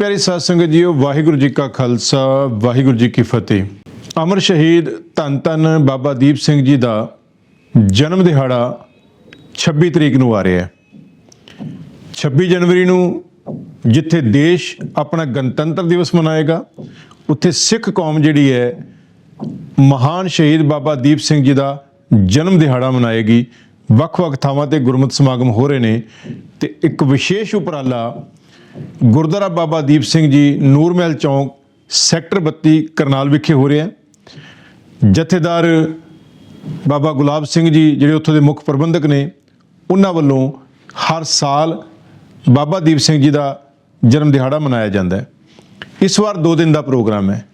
ਪਿਆਰੀ ਸਾਧ ਸੰਗਤ ਜੀਓ, ਵਾਹਿਗੁਰੂ ਜੀ ਕਾ ਖਾਲਸਾ, ਵਾਹਿਗੁਰੂ ਜੀ ਕੀ ਫਤਿਹ। ਅਮਰ ਸ਼ਹੀਦ ਧੰਨ ਧੰਨ ਬਾਬਾ ਦੀਪ ਸਿੰਘ ਜੀ ਦਾ ਜਨਮ ਦਿਹਾੜਾ 26 ਤਰੀਕ ਨੂੰ ਆ ਰਿਹਾ ਹੈ। 26 ਜਨਵਰੀ ਨੂੰ ਜਿੱਥੇ ਦੇਸ਼ ਆਪਣਾ ਗਣਤੰਤਰ ਦਿਵਸ ਮਨਾਏਗਾ, ਉੱਥੇ ਸਿੱਖ ਕੌਮ ਜਿਹੜੀ ਹੈ, ਮਹਾਨ ਸ਼ਹੀਦ ਬਾਬਾ ਦੀਪ ਸਿੰਘ ਜੀ ਦਾ ਜਨਮ ਦਿਹਾੜਾ ਮਨਾਏਗੀ। ਵੱਖ-ਵੱਖ ਥਾਵਾਂ ਤੇ ਗੁਰਮਤਿ ਸਮਾਗਮ ਹੋ ਰਹੇ ਨੇ ਤੇ ਇੱਕ ਵਿਸ਼ੇਸ਼ ਉਪਰਾਲਾ ਗੁਰਦੁਆਰਾ ਬਾਬਾ ਦੀਪ ਸਿੰਘ ਜੀ ਨੂਰਮਹਿਲ ਚੌਂਕ, ਸੈਕਟਰ 32 ਕਰਨਾਲ ਵਿਖੇ ਹੋ ਰਿਹਾ ਜਥੇਦਾਰ ਬਾਬਾ ਗੁਲਾਬ ਸਿੰਘ ਜੀ ਜਿਹੜੇ ਉੱਥੋਂ ਦੇ ਮੁੱਖ ਪ੍ਰਬੰਧਕ ਨੇ, ਉਹਨਾਂ ਵੱਲੋਂ ਹਰ ਸਾਲ ਬਾਬਾ ਦੀਪ ਸਿੰਘ ਜੀ ਦਾ ਜਨਮ ਦਿਹਾੜਾ ਮਨਾਇਆ ਜਾਂਦਾ ਹੈ। ਇਸ ਵਾਰ 2 ਦਿਨ ਦਾ ਪ੍ਰੋਗਰਾਮ ਹੈ।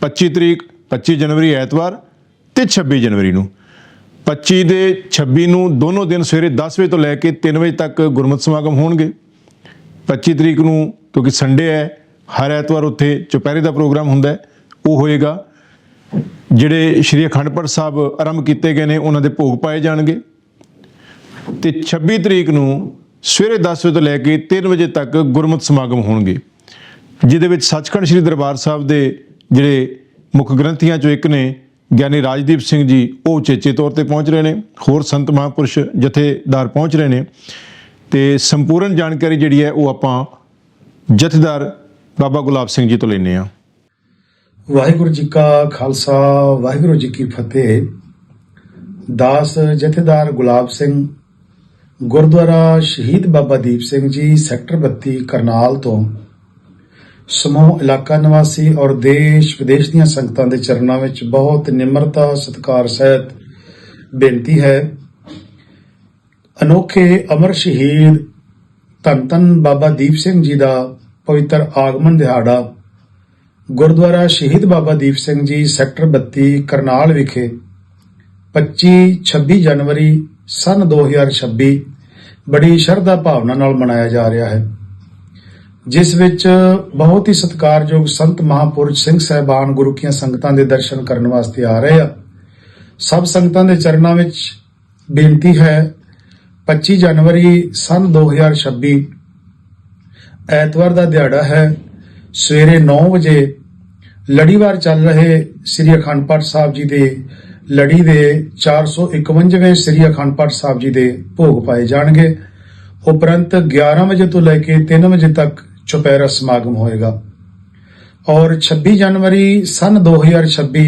25 ਤਰੀਕ 25 ਜਨਵਰੀ ਐਤਵਾਰ ਤੇ 26 ਜਨਵਰੀ ਨੂੰ। 25 ਦੇ 26 ਨੂੰ ਦੋਨੋਂ ਦਿਨ ਸਵੇਰੇ 10 ਵਜੇ ਤੋਂ ਲੈ ਕੇ 3 ਵਜੇ ਤੱਕ ਗੁਰਮਤਿ ਸਮਾਗਮ ਹੋਣਗੇ। 25 ਤਰੀਕ ਨੂੰ, ਕਿਉਂਕਿ ਸੰਡੇ ਹੈ, ਹਰ ਐਤਵਾਰ ਉੱਥੇ ਚੁਪਹਿਰੇ ਦਾ ਪ੍ਰੋਗਰਾਮ ਹੁੰਦਾ ਉਹ ਹੋਏਗਾ। ਜਿਹੜੇ ਸ਼੍ਰੀ ਅਖੰਡ ਪਾਠ ਸਾਹਿਬ ਆਰੰਭ ਕੀਤੇ ਗਏ ਨੇ, ਉਹਨਾਂ ਦੇ ਭੋਗ ਪਾਏ ਜਾਣਗੇ। ਤੇ 26 ਤਰੀਕ ਨੂੰ ਸਵੇਰੇ 10 ਵਜੇ ਤੋਂ ਲੈ ਕੇ 3 ਵਜੇ ਤੱਕ ਗੁਰਮਤਿ ਸਮਾਗਮ ਹੋਣਗੇ। ਜਿਹਦੇ ਵਿੱਚ ਸੱਚਖੰਡ ਸ੍ਰੀ ਦਰਬਾਰ ਸਾਹਿਬ ਦੇ ਜਿਹੜੇ ਮੁੱਖ ਗ੍ਰੰਥੀਆਂ ਚੋਂ ਇੱਕ ਨੇ, ਗਿਆਨੀ ਰਾਜਦੀਪ ਸਿੰਘ ਜੀ, ਉਹ ਉਚੇਚੇ ਤੌਰ ਤੇ ਪਹੁੰਚ ਰਹੇ ਨੇ। ਹੋਰ ਸੰਤ ਮਹਾਂਪੁਰਸ਼ ਜਥੇਦਾਰ ਪਹੁੰਚ ਰਹੇ ਨੇ। ਤੇ ਸੰਪੂਰਨ ਜਾਣਕਾਰੀ ਜਿਹੜੀ ਹੈ ਉਹ ਆਪਾਂ ਜਥੇਦਾਰ ਬਾਬਾ ਗੁਲਾਬ ਸਿੰਘ ਜੀ ਤੋਂ ਲੈਣੇ ਆ ਵਾਹਿਗੁਰੂ ਜੀ ਕਾ ਖਾਲਸਾ, ਵਾਹਿਗੁਰੂ ਜੀ ਕੀ ਫਤਿਹ। ਦਾਸ ਜਥੇਦਾਰ ਗੁਲਾਬ ਸਿੰਘ, ਗੁਰਦੁਆਰਾ ਸ਼ਹੀਦ ਬਾਬਾ ਦੀਪ ਸਿੰਘ ਜੀ, ਸੈਕਟਰ 32 ਕਰਨਾਲ ਤੋਂ। ਸਮੂਹ, ਇਲਾਕਾ ਨਿਵਾਸੀ ਔਰ ਦੇਸ਼ ਵਿਦੇਸ਼ ਦੀਆਂ ਸੰਗਤਾਂ ਦੇ ਚਰਨਾਂ ਵਿੱਚ ਬਹੁਤ ਨਿਮਰਤਾ, ਸਤਿਕਾਰ ਸਹਿਤ ਬੇਨਤੀ ਹੈ। ਅਨੋਖੇ ਅਮਰ ਸ਼ਹੀਦ ਧੰਨ ਧੰਨ ਬਾਬਾ ਦੀਪ ਸਿੰਘ ਜੀ ਦਾ ਪਵਿੱਤਰ ਆਗਮਨ ਦਿਹਾੜਾ। ਗੁਰਦੁਆਰਾ ਸ਼ਹੀਦ ਬਾਬਾ ਦੀਪ ਸਿੰਘ ਜੀ, ਸੈਕਟਰ 32 ਕਰਨਾਲ ਵਿਖੇ 25 26 ਜਨਵਰੀ ਸਨ 2026 ਬੜੀ ਸ਼ਰਧਾ ਭਾਵਨਾ ਨਾਲ ਮਨਾਇਆ ਜਾ ਰਿਹਾ ਹੈ। ਜਿਸ ਵਿੱਚ ਬਹੁਤ ਹੀ ਸਤਿਕਾਰਯੋਗ ਸੰਤ ਮਹਾਪੁਰਸ਼ ਸਿੰਘ ਸਹਿਬਾਨ ਗੁਰੂ ਕੀਆਂ ਸੰਗਤਾਂ ਦੇ ਦਰਸ਼ਨ ਕਰਨ ਵਾਸਤੇ ਆ ਰਹੇ ਆ। ਸਭ ਸੰਗਤਾਂ ਦੇ ਚਰਨਾਂ ਵਿੱਚ ਬੇਨਤੀ ਹੈ 25 ਜਨਵਰੀ ਸਨ 2026 ਐਤਵਾਰ ਦਾ ਦਿਹਾੜਾ ਹੈ। ਸਵੇਰੇ 9 ਵਜੇ ਲੜੀਵਾਰ ਚੱਲ ਰਹੇ ਸ੍ਰੀ ਅਖੰਡ ਪਾਠ ਸਾਹਿਬ ਜੀ ਦੇ ਲੜੀ ਦੇ 451ਵੇਂ ਸ੍ਰੀ ਅਖੰਡ ਪਾਠ ਸਾਹਿਬ ਜੀ ਦੇ ਭੋਗ ਪਾਏ ਜਾਣਗੇ। ਉਪਰੰਤ 11 ਵਜੇ ਤੋਂ ਲੈ ਕੇ 3 ਵਜੇ ਤੱਕ ਚੁਪਹਿਰਾ ਸਮਾਗਮ ਹੋਏਗਾ। ਔਰ 26 ਜਨਵਰੀ ਸਨ 2026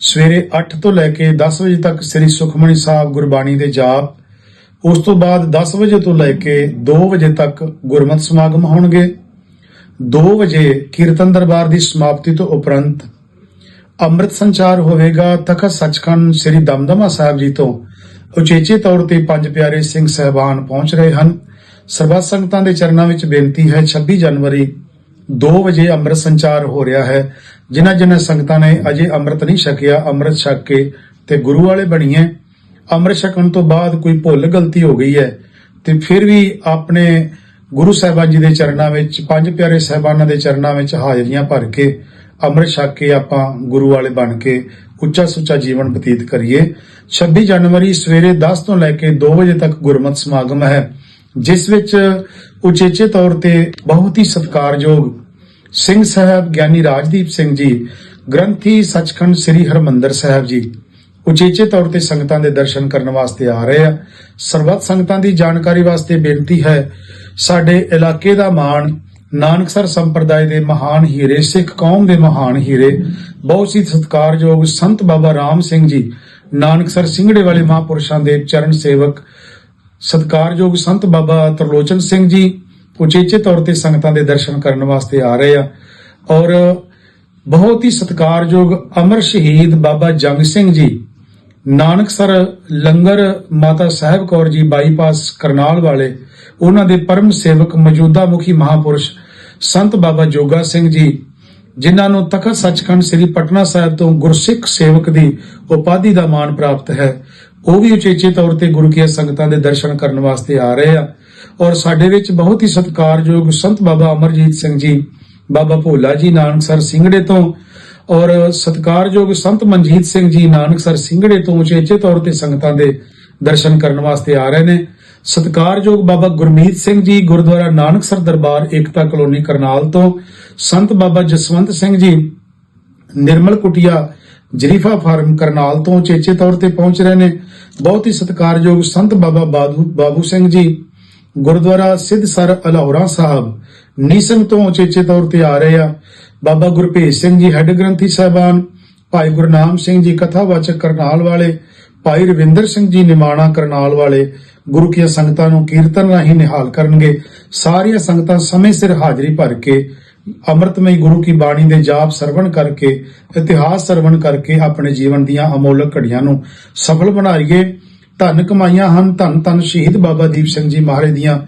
ਸਵੇਰੇ 8 ਤੋਂ ਲੈ ਕੇ 10 ਵਜੇ ਤੱਕ ਸ੍ਰੀ ਸੁਖਮਨੀ ਸਾਹਿਬ ਗੁਰਬਾਣੀ ਦੇ ਜਾਪ ਉਸ ਤੋਂ ਬਾਅਦ 10 ਵਜੇ ਤੋਂ ਲੈ ਕੇ 2 ਵਜੇ ਤੱਕ ਗੁਰਮਤਿ ਸਮਾਗਮ ਹੋਣਗੇ। 2 ਵਜੇ ਕੀਰਤਨ ਦਰਬਾਰ ਦੀ ਸਮਾਪਤੀ ਤੋਂ ਉਪਰੰਤ ਅੰਮ੍ਰਿਤ ਸੰਚਾਰ ਹੋਵੇਗਾ ਤਖਤ ਸੱਚਖੰਡ ਸ੍ਰੀ ਦਮਦਮਾ ਸਾਹਿਬ ਜੀ ਤੋਂ। ਉਚੇਚੇ ਤੌਰ ਤੇ ਪੰਜ ਪਿਆਰੇ ਸਿੰਘ ਸਹਿਬਾਨ ਪਹੁੰਚ ਰਹੇ ਹਨ। ਸਰਬੱਤ ਸੰਗਤਾਂ ਦੇ ਚਰਨਾਂ ਵਿੱਚ ਬੇਨਤੀ ਹੈ 26 ਜਨਵਰੀ 2 ਵਜੇ ਅੰਮ੍ਰਿਤ ਸੰਚਾਰ ਹੋ ਰਿਹਾ ਹੈ। ਜਿਨ੍ਹਾਂ ਜਿਨ੍ਹਾਂ ਸੰਗਤਾਂ ਨੇ ਅਜੇ ਅੰਮ੍ਰਿਤ ਨਹੀਂ ਛਕਿਆ, ਅੰਮ੍ਰਿਤ ਛਕ ਕੇ ਤੇ ਗੁਰੂ ਵਾਲੇ ਬਣੀਏ। ਅੰਮ੍ਰਿਤ ਛਕਣ ਤੋਂ ਬਾਅਦ ਕੋਈ ਭੁੱਲ ਗਲਤੀ ਹੋ ਗਈ ਹੈ, ਤੇ ਫਿਰ ਵੀ ਆਪਣੇ ਗੁਰੂ ਸਾਹਿਬਾਨ ਜੀ ਦੇ ਚਰਨਾਂ ਵਿੱਚ, ਪੰਜ ਪਿਆਰੇ ਸਹਿਬਾਨਾਂ ਦੇ ਚਰਨਾਂ ਵਿੱਚ ਹਾਜ਼ਰੀਆਂ ਭਰ ਕੇ ਅੰਮ੍ਰਿਤ ਛਕ ਕੇ ਆਪਾਂ ਗੁਰੂ ਵਾਲੇ ਬਣ ਕੇ ਉੱਚਾ ਸੁੱਚਾ ਜੀਵਨ ਬਤੀਤ ਕਰੀਏ। 26 ਜਨਵਰੀ ਸਵੇਰੇ 10 ਤੋਂ ਲੈ ਕੇ 2 ਵਜੇ ਤੱਕ ਗੁਰਮਤਿ ਸਮਾਗਮ ਹੈ, ਜਿਸ ਵਿੱਚ ਉਚੇਚੇ ਤੌਰ ਤੇ ਬਹੁਤ ਹੀ ਸਤਿਕਾਰਯੋਗ ਸਿੰਘ ਸਾਹਿਬ ਗਿਆਨੀ ਰਾਜਦੀਪ ਸਿੰਘ ਜੀ, ਗ੍ਰੰਥੀ ਸੱਚਖੰਡ ਸ੍ਰੀ ਹਰਮੰਦਰ ਸਾਹਿਬ ਜੀ ਉਚੇਚੇ ਤੌਰ ਤੇ ਸੰਗਤਾਂ ਦੇ ਦਰਸ਼ਨ ਕਰਨ ਵਾਸਤੇ ਆ ਰਹੇ ਆ। ਸਰਬੱਤ ਸੰਗਤਾਂ ਦੀ ਜਾਣਕਾਰੀ ਵਾਸਤੇ ਬੇਨਤੀ ਹੈ, ਸਾਡੇ ਇਲਾਕੇ ਦਾ ਮਾਣ, ਨਾਨਕਸਰ ਸੰਪਰਦਾਇ ਦੇ ਮਹਾਨ ਹੀਰੇ, ਸਿੱਖ ਕੌਮ ਦੇ ਮਹਾਨ ਹੀਰੇ, ਬਹੁਤ ਹੀ ਸਤਿਕਾਰਯੋਗ ਸੰਤ ਬਾਬਾ ਰਾਮ ਸਿੰਘ ਜੀ, ਨਾਨਕਸਰ ਸਿੰਘੜੇ ਵਾਲੇ ਮਹਾਪੁਰਸ਼ਾਂ ਦੇ ਚਰਨ ਸੇਵਕ, ਸਤਿਕਾਰਯੋਗ ਸੰਤ ਬਾਬਾ ਤਰਲੋਚਨ ਸਿੰਘ ਜੀ, ਉਚੇਚੇ ਤੌਰ ਤੇ ਸੰਗਤਾਂ ਦੇ ਦਰਸ਼ਨ ਕਰਨ ਵਾਸਤੇ ਆ ਰਹੇ ਆ। ਔਰ ਬਹੁਤ ਹੀ ਸਤਿਕਾਰਯੋਗ ਅਮਰ ਸ਼ਹੀਦ ਬਾਬਾ ਜੰਗ ਸਿੰਘ ਜੀ ਨਾਨਕਸਰ ਲੰਗਰ ਮਾਤਾ ਸਾਹਿਬ ਕੌਰ ਜੀ ਬਾਈਪਾਸ ਕਰਨਾਲ ਵਾਲੇ, ਉਹਨਾਂ ਦੇ ਪਰਮ ਸੇਵਕ ਮੌਜੂਦਾ ਮੁਖੀ ਮਹਾਪੁਰਸ਼ ਸੰਤ ਬਾਬਾ ਜੋਗਾ ਸਿੰਘ ਜੀ, ਜਿਨ੍ਹਾਂ ਨੂੰ ਤਖਤ ਸੱਚਖੰਡ ਸ੍ਰੀ ਪਟਨਾ ਸਾਹਿਬ ਤੋਂ ਗੁਰਸਿੱਖ ਸੇਵਕ ਦੀ ਉਪਾਧੀ ਦਾ ਮਾਣ ਪ੍ਰਾਪਤ ਹੈ, ਉਹ ਵੀ ਉਚੇਚੇ ਤੌਰ ਤੇ ਗੁਰੂ ਕੀ ਸੰਗਤਾਂ ਦੇ ਦਰਸ਼ਨ ਕਰਨ ਵਾਸਤੇ ਆ ਰਹੇ ਆ। ਔਰ ਸਾਡੇ ਵਿੱਚ ਬਹੁਤ ਹੀ ਸਤਿਕਾਰਯੋਗ ਸੰਤ ਬਾਬਾ ਅਮਰਜੀਤ ਸਿੰਘ ਜੀ, ਬਾਬਾ ਭੋਲਾ ਜੀ ਨਾਨਕਸਰ ਸਿੰਘੜੇ ਤੋਂ ਔਰ ਸਤਿਕਾਰਯੋਗ ਸੰਤ ਮਨਜੀਤ ਸਿੰਘ ਜੀ ਨਾਨਕਸਰ ਸਿੰਘੜੇ ਤੋਂ ਉਚੇਚੇ ਤੌਰ ਤੇ ਸੰਗਤਾਂ ਦੇ ਦਰਸ਼ਨ ਕਰਨ ਵਾਸਤੇ ਆ ਰਹੇ ਨੇ। ਸਤਿਕਾਰਯੋਗ ਬਾਬਾ ਗੁਰਮੀਤ ਸਿੰਘ ਜੀ ਗੁਰਦੁਆਰਾ ਨਾਨਕਸਰ ਦਰਬਾਰ ਏਕਤਾ ਕਲੋਨੀ ਕਰਨਾਲ ਤੋਂ ਸੰਤ ਬਾਬਾ ਜਸਵੰਤ ਸਿੰਘ ਜੀ ਨਿਰਮਲ ਕੁਟਿਆ ਜਰੀਫਾ ਫਾਰਮ ਕਰਨਾਲ ਤੋਂ ਚੇਚੇ ਤੌਰ ਤੇ ਪਹੁੰਚ ਰਹੇ ਨੇ। ਬਹੁਤ ਹੀ ਸਤਿਕਾਰਯੋਗ ਸੰਤ ਬਾਬਾ ਬਾਦੂ ਬਾਬੂ ਸਿੰਘ ਜੀ ਗੁਰਦੁਆਰਾ ਸਿੱਧਸਰ ਅਲਹੌਰਾ ਸਾਹਿਬ ਨੀਸਮ ਤੋਂ ਚੇਚੇ ਤੌਰ ਤੇ ਆ ਰਹੇ ਆ। ਬਾਬਾ ਗੁਰਭੇਜ ਸਿੰਘ ਜੀ ਹੈੱਡ ਗ੍ਰੰਥੀ ਸਾਹਿਬਾਨ, ਭਾਈ ਗੁਰਨਾਮ ਸਿੰਘ ਜੀ ਕਥਾਵਾਚਕ ਕਰਨਾਲ ਵਾਲੇ, ਭਾਈ ਰਵਿੰਦਰ ਸਿੰਘ ਜੀ ਨਿਮਾਣਾ ਕਰਨਾਲ ਵਾਲੇ ਗੁਰੂ ਕੀਆਂ ਸੰਗਤਾਂ ਨੂੰ ਕੀਰਤਨ ਰਾਹੀਂ ਨਿਹਾਲ ਕਰਨਗੇ। ਸਾਰੀਆਂ ਸੰਗਤਾਂ ਸਮੇਂ ਸਿਰ ਹਾਜ਼ਰੀ ਭਰ ਕੇ ਅੰਮ੍ਰਿਤਮਈ ਗੁਰੂ ਕੀ ਬਾਣੀ ਦੇ ਜਾਪ ਸਰਵਣ ਕਰਕੇ, ਇਤਿਹਾਸ ਸਰਵਣ ਕਰਕੇ ਆਪਣੇ ਜੀਵਨ ਦੀਆਂ ਅਮੋਲਕ ਘੜੀਆਂ ਨੂੰ ਸਫਲ ਬਣਾਈਏ। ਧੰਨ ਕਮਾਈਆਂ ਹਨ ਧੰਨ ਧੰਨ ਸ਼ਹੀਦ ਬਾਬਾ ਦੀਪ ਸਿੰਘ ਜੀ ਮਹਾਰਾਜ ਦੀਆਂ,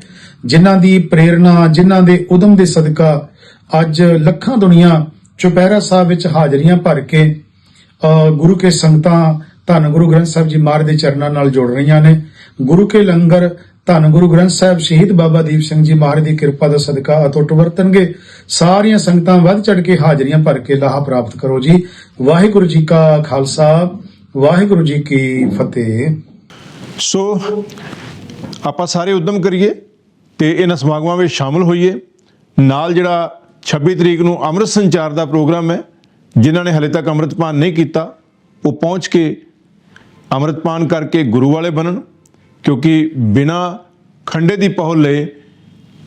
ਜਿਨ੍ਹਾਂ ਦੀ ਪ੍ਰੇਰਣਾ, ਜਿਨ੍ਹਾਂ ਦੇ ਉਦਮ ਦੇ ਸਦਕਾ ਅੱਜ ਲੱਖਾਂ ਦੁਨੀਆ ਚੁਪਹਿਰਾ ਸਾਹਿਬ ਵਿੱਚ ਹਾਜ਼ਰੀਆਂ ਭਰ ਕੇ ਗੁਰੂ ਕੇ ਸੰਗਤਾਂ ਧੰਨ ਗੁਰੂ ਗ੍ਰੰਥ ਸਾਹਿਬ ਜੀ ਮਹਾਰਾਜ ਦੇ ਚਰਨਾਂ ਨਾਲ ਜੁੜ ਰਹੀਆਂ ਨੇ। ਗੁਰੂ ਕੇ ਲੰਗਰ ਧੰਨ ਗੁਰੂ ਗ੍ਰੰਥ ਸਾਹਿਬ ਸ਼ਹੀਦ ਬਾਬਾ ਦੀਪ ਸਿੰਘ ਜੀ ਮਹਾਰਾਜ ਦੀ ਕਿਰਪਾ ਦਾ ਸਦਕਾ ਅਟੁੱਟ ਵਰਤਣਗੇ। ਸਾਰੀਆਂ ਸੰਗਤਾਂ ਵੱਧ ਚੜ ਕੇ ਹਾਜ਼ਰੀਆਂ ਭਰ ਕੇ ਲਾਹਾ ਪ੍ਰਾਪਤ ਕਰੋ ਜੀ। ਵਾਹਿਗੁਰੂ ਜੀ ਕਾ ਖਾਲਸਾ, ਵਾਹਿਗੁਰੂ ਜੀ ਕੀ ਫਤਿਹ। ਸੋ, ਆਪਾਂ ਸਾਰੇ ਉਦਮ ਕਰੀਏ ਤੇ ਇਹਨਾਂ ਸਮਾਗਮਾਂ ਵਿੱਚ ਸ਼ਾਮਲ ਹੋਈਏ। ਨਾਲ ਜਿਹੜਾ 26 ਤਰੀਕ ਨੂੰ ਅੰਮ੍ਰਿਤ ਸੰਚਾਰ ਦਾ ਪ੍ਰੋਗਰਾਮ ਹੈ, ਜਿਨ੍ਹਾਂ ਨੇ ਹਲੇ ਤੱਕ ਅੰਮ੍ਰਿਤਪਾਨ ਨਹੀਂ ਕੀਤਾ, ਉਹ ਪਹੁੰਚ ਕੇ ਅੰਮ੍ਰਿਤਪਾਨ ਕਰਕੇ ਗੁਰੂ ਵਾਲੇ ਬਣਨ, ਕਿਉਂਕਿ ਬਿਨਾ ਖੰਡੇ ਦੀ ਪਹੁਲ ਲਏ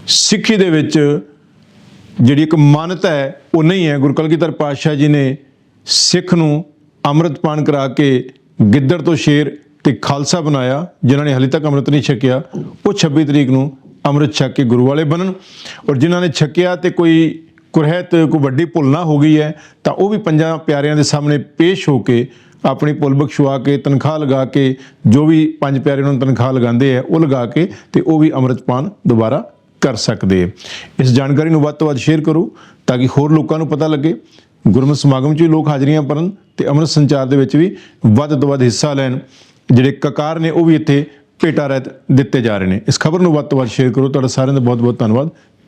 ਸਿੱਖੀ ਦੇ ਵਿੱਚ ਜਿਹੜੀ ਇੱਕ ਮਾਨਤਾ ਹੈ, ਉਹ ਨਹੀਂ ਹੈ। ਗੁਰੂ ਕਲਗੀਧਰ ਪਾਤਸ਼ਾਹ ਜੀ ਨੇ ਸਿੱਖ ਨੂੰ ਅੰਮ੍ਰਿਤਪਾਨ ਕਰਾ ਕੇ ਗਿੱਦੜ ਤੋਂ ਸ਼ੇਰ ਤੇ ਖਾਲਸਾ ਬਣਾਇਆ, ਜਿਨ੍ਹਾਂ ਨੇ ਹਲੇ ਤੱਕ ਅੰਮ੍ਰਿਤ ਨਹੀਂ ਛਕਿਆ, ਉਹ 26 ਤਰੀਕ ਨੂੰ ਅੰਮ੍ਰਿਤ ਛਕ ਕੇ ਗੁਰੂ ਵਾਲੇ ਬਣਨ। ਔਰ ਜਿਨ੍ਹਾਂ ਨੇ ਛਕਿਆ ਤੇ ਕੋਈ ਕੁਰਹਿਤ ਕੋਈ ਵੱਡੀ ਭੁੱਲ ਨਾ ਹੋ ਗਈ ਹੈ, ਤਾਂ ਉਹ ਵੀ ਪੰਜਾਂ ਪਿਆਰਿਆਂ ਦੇ ਸਾਹਮਣੇ ਪੇਸ਼ ਹੋ ਕੇ ਆਪਣੀ ਭੁੱਲ ਬਖਸ਼ਵਾ ਕੇ, ਤਨਖਾਹ ਲਗਾ ਕੇ, ਜੋ ਵੀ ਪੰਜ ਪਿਆਰੇ ਨੂੰ ਤਨਖਾਹ ਲਗਾਉਂਦੇ ਆ, ਉਹ ਲਗਾ ਕੇ ਤੇ ਉਹ ਵੀ ਅੰਮ੍ਰਿਤਪਾਨ ਦੁਬਾਰਾ ਕਰ ਸਕਦੇ ਆ। ਇਸ ਜਾਣਕਾਰੀ ਨੂੰ ਵੱਧ ਤੋਂ ਵੱਧ ਸ਼ੇਅਰ ਕਰੋ ਤਾਂ ਕਿ ਹੋਰ ਲੋਕਾਂ ਨੂੰ ਪਤਾ ਲੱਗੇ। ਗੁਰਮਤਿ ਸਮਾਗਮ 'ਚ ਵੀ ਲੋਕ ਹਾਜ਼ਰੀਆਂ ਭਰਨ ਤੇ ਅੰਮ੍ਰਿਤ ਸੰਚਾਰ ਦੇ ਵਿੱਚ ਵੀ ਵੱਧ ਤੋਂ ਵੱਧ ਹਿੱਸਾ ਲੈਣ। ਜਿਹੜੇ ਕਕਾਰ ਨੇ, ਉਹ ਵੀ ਇੱਥੇ ਭੇਟਾ ਰਹਿਤ ਦਿੱਤੇ ਜਾ ਰਹੇ ਨੇ। ਇਸ ਖਬਰ ਨੂੰ ਵੱਧ ਤੋਂ ਵੱਧ ਸ਼ੇਅਰ ਕਰੋ। ਤੁਹਾਡਾ ਸਾਰਿਆਂ ਦਾ ਬਹੁਤ ਬਹੁਤ ਧੰਨਵਾਦ।